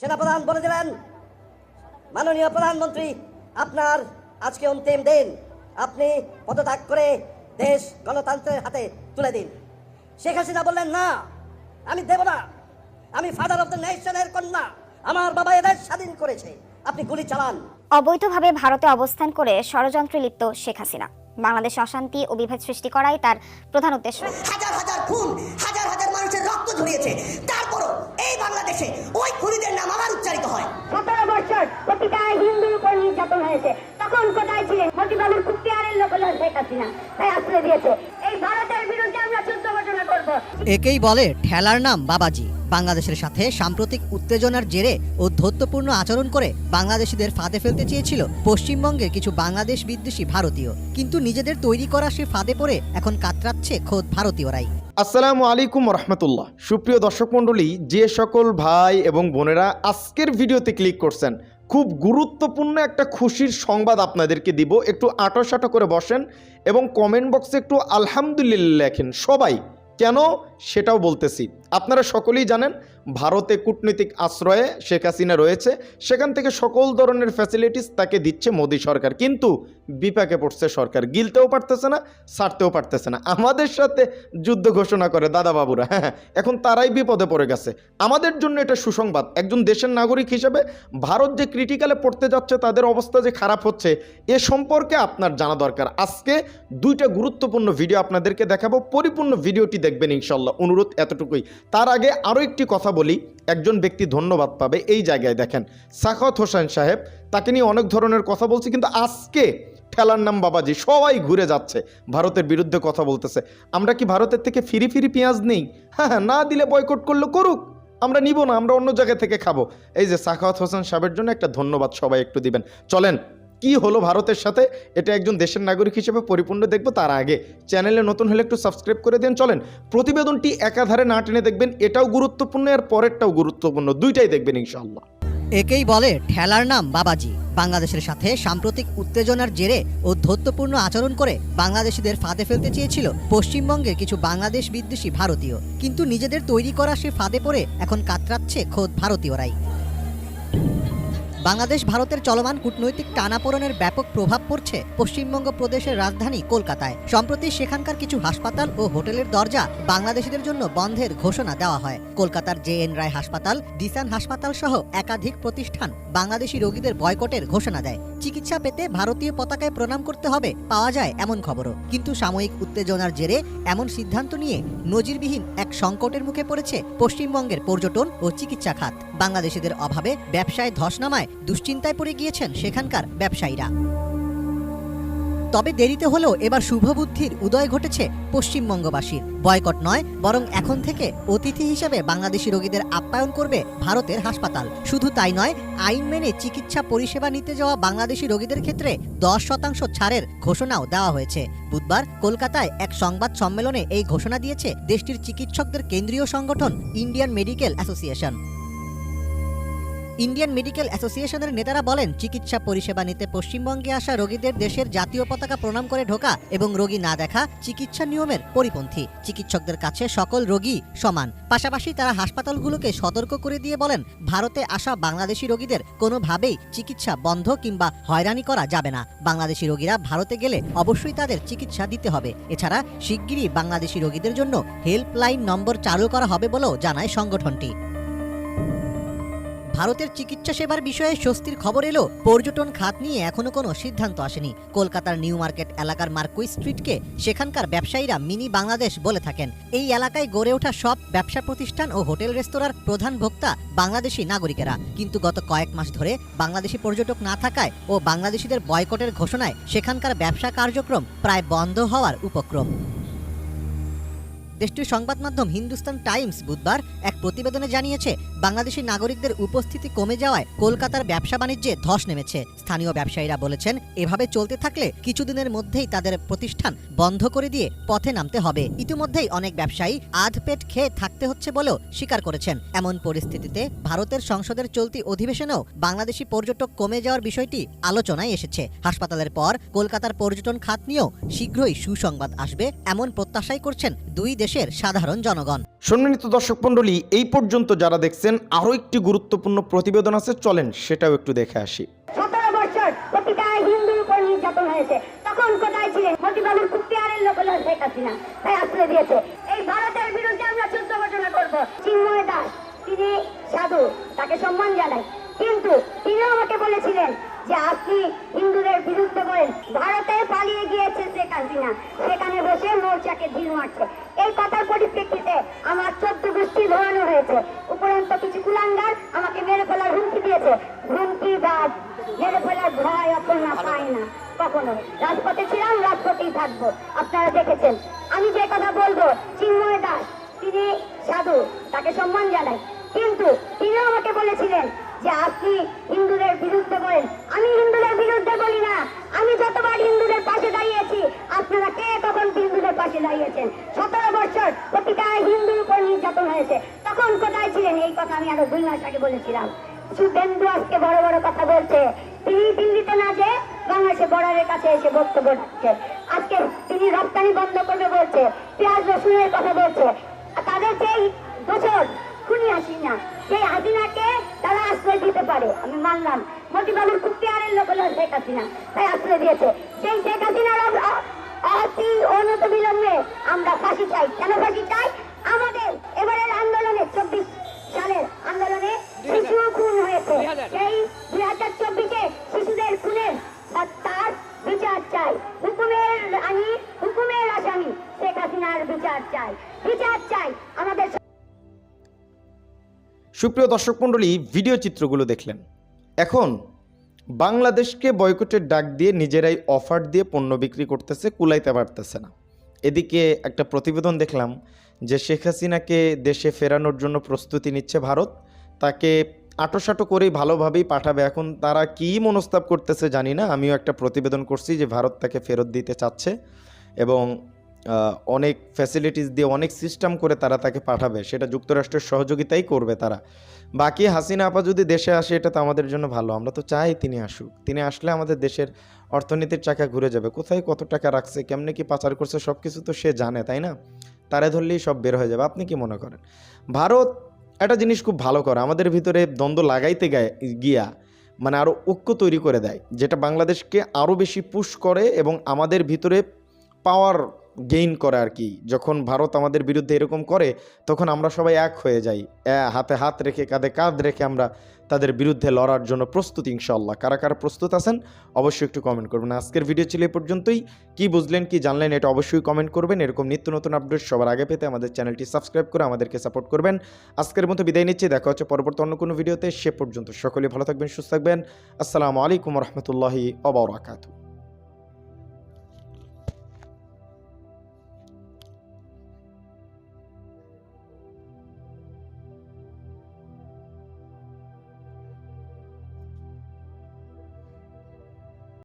সেনাপ্রধান বলে দিলেন মাননীয় প্রধানমন্ত্রী আপনার আজকে অন্তিম দিন। আপনি পদত্যাগ করে দেশ গণতন্ত্রের হাতে তুলে দিন। শেখ হাসিনা বললেন না আমি দেব না। আমি ফাদার অফ দ্য নেশনের কন্যা। আমার বাবা এদের স্বাধীন করেছে। আপনি গুলি চালান। অবৈধভাবে ভারতে অবস্থান করে ষড়যন্ত্রে লিপ্ত শেখ হাসিনা। বাংলাদেশে অশান্তি ও বিভেদ সৃষ্টি করাই তার প্রধান উদ্দেশ্য। হাজার হাজার খুন হাজার হাজার মানুষের রক্ত ঝরিয়েছে। তারপরও এই বাংলাদেশে ওই খুনিদের নাম আবার উচ্চারিত হয়। সতেরো বছর হিন্দুর উপর নির্যাতন হয়েছে। তখন কোথায় ছিলেন? মতিবাবুর লোক হলো শেখ হাসিনা। তাই আশ্রয় দিয়েছে। এই ভারতের বিরুদ্ধে আমরা যুদ্ধ ঘোষণা করব। একেই বলে ঠেলার নাম বাবাজি। বাংলাদেশের সাথে সাম্প্রতিক উত্তেজনার জেরে ও ধৈর্যপূর্ণ আচরণ করে বাংলাদেশিদের ফাঁদে ফেলতে চেয়েছিল পশ্চিমবঙ্গের কিছু বাংলাদেশ বিদ্বেষী ভারতীয়। কিন্তু নিজেদের তৈরি করা সে ফাঁদে পড়ে এখন কাতরাচ্ছে খোদ ভারতীয়রাই। আসসালামু আলাইকুম রহমতুল্লাহ। সুপ্রিয় দর্শক মণ্ডলী, যে সকল ভাই এবং বোনেরা আজকের ভিডিওতে ক্লিক করছেন, খুব গুরুত্বপূর্ণ একটা খুশির সংবাদ আপনাদেরকে দিব। একটু আটো সাটো করে বসেন এবং কমেন্ট বক্সে একটু আলহামদুলিল্লাহ লেখেন। সবাই, কেন? সেটাও বলতেছি। আপনারা সকলেই জানেন, ভারতে কূটনৈতিক আশ্রয়ে শেখ হাসিনা রয়েছে, সেখান থেকে সকল ধরনের ফ্যাসিলিটিস তাকে দিচ্ছে মোদী সরকার। কিন্তু বিপাকে পড়ছে সরকার। গিলতেও পারতেছে না, ছাড়তেও পারতেছে না। আমাদের সাথে যুদ্ধ ঘোষণা করে দাদা বাবুরা হ্যাঁ এখন তারাই বিপদে পড়ে গেছে। আমাদের জন্য এটা সুসংবাদ। একজন দেশের নাগরিক হিসেবে ভারত যে ক্রিটিক্যালে পড়তে যাচ্ছে, তাদের অবস্থা যে খারাপ হচ্ছে, এ সম্পর্কে আপনার জানা দরকার। আজকে দুইটা গুরুত্বপূর্ণ ভিডিও আপনাদেরকে দেখাবো। পরিপূর্ণ ভিডিওটি দেখবেন ইনশাল্লাহ অনুরোধ এতটুকুই। তার আগে আরও একটি কথা বলি। একজন ব্যক্তি ধন্যবাদ পাবে এই জায়গায় দেখেন। সাখাত হোসেন সাহেব, তাকে নিয়ে অনেক ধরনের কথা বলছি, কিন্তু আজকে ঠেলার নাম বাবাজি, সবাই ঘুরে যাচ্ছে, ভারতের বিরুদ্ধে কথা বলতেছে। আমরা কি ভারতের থেকে ফিরি ফিরি পেঁয়াজ নেই? হ্যাঁ হ্যাঁ না দিলে বয়কট করল করুক। আমরা নিব না, আমরা অন্য জায়গা থেকে খাব। এই যে সাখাওয়াত হোসেন সাহেবের জন্য একটা ধন্যবাদ সবাই একটু দিবেন। চলেন কি হলো ভারতের সাথে? এটা একজন দেশের নাগরিক হিসেবে পরিপূর্ণ দেখব তার আগে। চ্যানেলে নতুন হলে একটু সাবস্ক্রাইব করে দেন। চলেন, প্রতিবেদনটি একাধারে না টেনে দেখবেন, এটাও গুরুত্বপূর্ণ আর পরেরটাও গুরুত্বপূর্ণ। দুইটাই দেখবেন ইনশাল্লাহ একেই বলে ঠেলার নাম বাবাজি। বাংলাদেশের সাথে সাম্প্রতিক উত্তেজনার জেরে ও ধৈর্যপূর্ণ আচরণ করে বাংলাদেশিদের ফাঁদে ফেলতে চেয়েছিল পশ্চিমবঙ্গের কিছু বাংলাদেশ বিদ্বেষী ভারতীয়। কিন্তু নিজেদের তৈরি করা সে ফাঁদে পড়ে এখন কাতরাচ্ছে খোদ ভারতীয়রাই। বাংলাদেশ, ভারতের চলমান কূটনৈতিক টানাপোড়নের ব্যাপক প্রভাব পড়ছে পশ্চিমবঙ্গ প্রদেশের রাজধানী কলকাতায়। সম্প্রতি সেখানকার কিছু হাসপাতাল ও হোটেলের দরজা বাংলাদেশিদের জন্য বন্ধের ঘোষণা দেওয়া হয়। কলকাতার জে এন রায় হাসপাতাল, ডিসান হাসপাতাল সহ একাধিক প্রতিষ্ঠান বাংলাদেশি রোগীদের বয়কটের ঘোষণা দেয়। চিকিৎসা পেতে ভারতীয় পতাকায় প্রণাম করতে হবে, পাওয়া যায় এমন খবরও। কিন্তু সাময়িক উত্তেজনার জেরে এমন সিদ্ধান্ত নিয়ে নজিরবিহীন এক সংকটের মুখে পড়েছে পশ্চিমবঙ্গের পর্যটন ও চিকিৎসা খাত। বাংলাদেশিদের অভাবে ব্যবসায় ধস নামায় দুশ্চিন্তায় পড়ে গিয়েছেন সেখানকার ব্যবসায়ীরা। তবে দেরিতে হলেও এবার শুভবুদ্ধির উদয় ঘটেছে পশ্চিমবঙ্গবাসীর। বয়কট নয়, বরং এখন থেকে অতিথি হিসেবে বাংলাদেশি রোগীদের আপ্যায়ন করবে ভারতের হাসপাতাল। শুধু তাই নয়, আইন মেনে চিকিৎসা পরিষেবা নিতে যাওয়া বাংলাদেশি রোগীদের ক্ষেত্রে দশ শতাংশ ছাড়ের ঘোষণাও দেওয়া হয়েছে। বুধবার কলকাতায় এক সংবাদ সম্মেলনে এই ঘোষণা দিয়েছে দেশটির চিকিৎসকদের কেন্দ্রীয় সংগঠন Indian medical association. Indian medical অ্যাসোসিয়েশনের নেতারা বলেন, চিকিৎসা পরিষেবা নিতে পশ্চিমবঙ্গে আসা রোগীদের দেশের জাতীয় পতাকা প্রণাম করে ঢোকা এবং রোগী না দেখা চিকিৎসা নিয়মের পরিপন্থী। চিকিৎসকদের কাছে সকল রোগী সমান। পাশাপাশি তারা হাসপাতালগুলোকে সতর্ক করে দিয়ে বলেন, ভারতে আসা বাংলাদেশি রোগীদের কোনোভাবেই চিকিৎসা বন্ধ কিংবা হয়রানি করা যাবে না। বাংলাদেশি রোগীরা ভারতে গেলে অবশ্যই তাদের চিকিৎসা দিতে হবে। এছাড়া শিগগিরই বাংলাদেশি রোগীদের জন্য হেল্পলাইন নম্বর চালু করা হবে বলেও জানায় সংগঠনটি। ভারতের চিকিৎসা সেবার বিষয়ে স্বস্তির খবর এলো। পর্যটন খাত নিয়ে এখনও কোনো সিদ্ধান্ত আসেনি। কলকাতার নিউ মার্কেট এলাকার মার্কুই স্ট্রিটকে সেখানকার ব্যবসায়ীরা মিনি বাংলাদেশ বলে থাকেন। এই এলাকায় গড়ে ওঠা সব ব্যবসা প্রতিষ্ঠান ও হোটেল রেস্তোরাঁর প্রধান ভোক্তা বাংলাদেশি নাগরিকেরা। কিন্তু গত কয়েক মাস ধরে বাংলাদেশি পর্যটক না থাকায় ও বাংলাদেশিদের বয়কটের ঘোষণায় সেখানকার ব্যবসা কার্যক্রম প্রায় বন্ধ হওয়ার উপক্রম। দেশটির সংবাদ মাধ্যম হিন্দুস্তান টাইমস বুধবার এক প্রতিবেদনে জানিয়েছে বাংলাদেশি নাগরিকদের উপস্থিতি কমে যাওয়ায় কলকাতার ব্যবসা বাণিজ্যে ধস নেমেছে। স্থানীয় ব্যবসায়ীরা বলেছেন, এভাবে চলতে থাকলে কিছুদিনের মধ্যেই তাদের প্রতিষ্ঠান বন্ধ করে দিয়ে পথে নামতে হবে। ইতিমধ্যেই অনেক ব্যবসায়ী আধ পেট খেয়ে থাকতে হচ্ছে বলেও স্বীকার করেছেন। এমন পরিস্থিতিতে ভারতের সংসদের চলতি অধিবেশনেও বাংলাদেশি পর্যটক কমে যাওয়ার বিষয়টি আলোচনায় এসেছে। হাসপাতালের পর কলকাতার পর্যটন খাত নিয়েও শীঘ্রই সুসংবাদ আসবে, এমন প্রত্যাশাই করছেন দুই দেশের সাধারণ জনগণ। সম্মানিত দর্শক মণ্ডলী, এই পর্যন্ত যারা দেখছেন দেখছেন, আরও একটি গুরুত্বপূর্ণ প্রতিবেদন আছে, চলেন সেটাও একটু দেখে আসি। সম্মান জানাই। কিন্তু আমাকে বলেছিলেন যে আপনি হিন্দুদের বিরুদ্ধে বলেন, ভারতে পালিয়ে গিয়েছে সেখানে বসে মোর্চাকে ঢিল মারছে। এই কথার পরিপ্রেক্ষিতে আমার চোদ্দ গোষ্ঠী ধরানো হয়েছে। উপরন্ত কিছু কুলাঙ্গার আমাকে মেরে ফেলার হুমকি দিয়েছে। হুমকি বা মেরে ফেলার ভয় অপর্ণা পায় না। কখনো। রাজপথে ছিলাম, রাজপথেই থাকব। আপনারা দেখেছেন। আমি যে কথা বলব, চিন্ময় দাস, তিনি সাধু, তাকে সম্মান জানাই। আমি আরও দুই মাস আগে বলেছিলাম। শুভেন্দু আজকে বড় বড় কথা বলছে। তিনি দিল্লিতে না যে বাংলাদেশে বর্ডারের কাছে এসে বক্তব্য রাখছে। আজকে তিনি রপ্তানি বন্ধ করবে বলছে। পেঁয়াজ, রসুনের কথা বলছে। তাদের যেই বছর খুনি হাসিনা, সেই হাসিনাকে তারা আশ্রয় দিতে পারে। আমি মানলাম। মতিবাবুর খুব পেয়ারের লোক হলো শেখ হাসিনা। তাই আশ্রয় দিয়েছে। সেই শেখ হাসিনার অতি অনত বিলম্বে আমরা ফাঁসি চাই। কেন ফাঁসি চাই? আমাদের এবারের আন্দোলনে চব্বিশ সালের আন্দোলনে শিশু খুন হয়েছে। সেই দুই হাজার চব্বিশে শিশুদের খুনের তার বিচার চাই। হুকুমের আমি হুকুমের আসামি শেখ হাসিনার বিচার চাই। বিচার চাই আমাদের সুপ্রিয় দর্শক মণ্ডলী ভিডিও চিত্রগুলো দেখলেন। এখন বাংলাদেশকে বয়কটের ডাক দিয়ে নিজেরাই অফার দিয়ে পণ্য বিক্রি করতেছে কুলাইতে পারতেছে না। এদিকে একটা প্রতিবেদন দেখলাম যে শেখ হাসিনাকে দেশে ফেরানোর জন্য প্রস্তুতি নিচ্ছে ভারত। তাকে আটোসাটো করেই ভালোভাবেই পাঠাবে। এখন তারা কী মনস্তাব করতেছে জানি না। আমিও একটা প্রতিবেদন করছি যে ভারত তাকে ফেরত দিতে চাচ্ছে এবং অনেক ফ্যাসিলিটিস দিয়ে অনেক সিস্টেম করে তারা তাকে পাঠাবে। সেটা যুক্তরাষ্ট্রের সহযোগিতাই করবে তারা। বাকি হাসিনা আপা যদি দেশে আসে, এটা তো আমাদের জন্য ভালো। আমরা তো চাই তিনি আসুক। তিনি আসলে আমাদের দেশের অর্থনীতির চাকা ঘুরে যাবে। কোথায় কত টাকা রাখছে, কেমনে কি পাচার করছে সব কিছু তো সে জানে, তাই না? তারে ধরলেই সব বের হয়ে যাবে। আপনি কি মনে করেন? ভারত একটা জিনিস খুব ভালো করে, আমাদের ভিতরে দ্বন্দ্ব লাগাইতে গায় মানে আরও ঐক্য তৈরি করে দেয়, যেটা বাংলাদেশকে আরও বেশি পুশ করে এবং আমাদের ভিতরে পাওয়ার গেইন করে আর কি। যখন ভারত আমাদের বিরুদ্ধে এরকম করে, তখন আমরা সবাই এক হয়ে যাই। হাতে হাত রেখে, কাঁধে কাঁধ রেখে আমরা তাদের বিরুদ্ধে লড়ার জন্য প্রস্তুত ইনশাল্লাহ কারা কারা প্রস্তুত আছেন, অবশ্যই একটু কমেন্ট করবেন। আজকের ভিডিও ছিল এ পর্যন্তই। কি বুঝলেন, কি জানলেন, এটা অবশ্যই কমেন্ট করবেন। এরকম নিত্য নতুন আপডেট সবার আগে পেতে আমাদের চ্যানেলটি সাবস্ক্রাইব করে আমাদেরকে সাপোর্ট করবেন। আজকের মতো বিদায় নিচ্ছি। দেখা হচ্ছে পরবর্তী অন্য কোনো ভিডিওতে সে পর্যন্ত সকলে ভালো থাকবেন, সুস্থ থাকবেন। আসসালামু আলাইকুম রহমতুল্লাহি অবরাকাতু